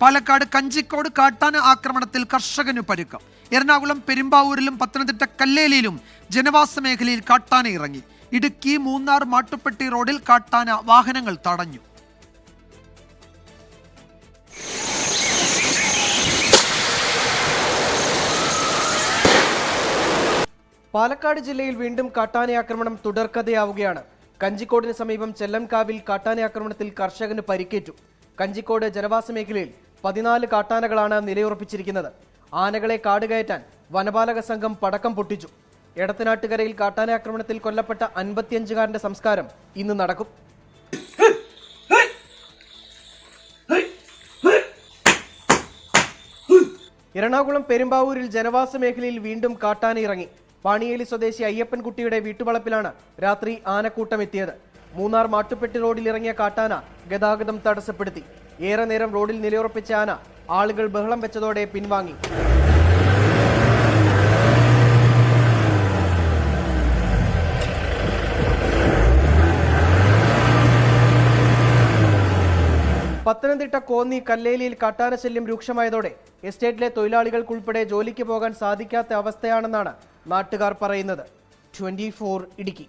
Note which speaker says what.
Speaker 1: പാലക്കാട് കഞ്ചിക്കോട് കാട്ടാന ആക്രമണത്തിൽ കർഷകന് പരുക്കം. എറണാകുളം പെരുമ്പാവൂരിലും പത്തനംതിട്ട കല്ലേലിയിലും ജനവാസ മേഖലയിൽ കാട്ടാന ഇറങ്ങി. ഇടുക്കി മൂന്നാർ മാട്ടുപ്പെട്ടി റോഡിൽ കാട്ടാന വാഹനങ്ങൾ തടഞ്ഞു.
Speaker 2: പാലക്കാട് ജില്ലയിൽ വീണ്ടും കാട്ടാനയാക്രമണം തുടർക്കഥയാവുകയാണ്. കഞ്ചിക്കോടിന് സമീപം ചെല്ലംകാവിൽ കാട്ടാനയാക്രമണത്തിൽ കർഷകന് പരിക്കേറ്റു. കഞ്ചിക്കോട് ജനവാസ മേഖലയിൽ പതിനാല് കാട്ടാനകളാണ് നിലയുറപ്പിച്ചിരിക്കുന്നത്. ആനകളെ കാടുകയറ്റാൻ വനപാലക സംഘം പടക്കം പൊട്ടിച്ചു. എടത്തനാട്ടുകരയിൽ കാട്ടാനയാക്രമണത്തിൽ കൊല്ലപ്പെട്ട അൻപത്തിയഞ്ചുകാരന്റെ സംസ്കാരം ഇന്ന് നടക്കും. എറണാകുളം പെരുമ്പാവൂരിൽ ജനവാസ മേഖലയിൽ വീണ്ടും കാട്ടാന ഇറങ്ങി. പാണിയേലി സ്വദേശി അയ്യപ്പൻകുട്ടിയുടെ വീട്ടുവളപ്പിലാണ് രാത്രി ആനക്കൂട്ടം എത്തിയത്. മൂന്നാർ മാട്ടുപ്പെട്ടി റോഡിൽ ഇറങ്ങിയ കാട്ടാന ഗതാഗതം തടസ്സപ്പെടുത്തി. ഏറെ നേരം റോഡിൽ നിലയുറപ്പിച്ച ആന ആളുകൾ ബഹളം വെച്ചതോടെ പിൻവാങ്ങി. പത്തനംതിട്ട കോന്നി കല്ലേലിയിൽ കാട്ടാന ശല്യം രൂക്ഷമായതോടെ എസ്റ്റേറ്റിലെ തൊഴിലാളികൾക്കുൾപ്പെടെ ജോലിക്ക് പോകാൻ സാധിക്കാത്ത അവസ്ഥയാണെന്നാണ് നാട്ടുകാർ പറയുന്നത്. ട്വന്റി ഇടുക്കി.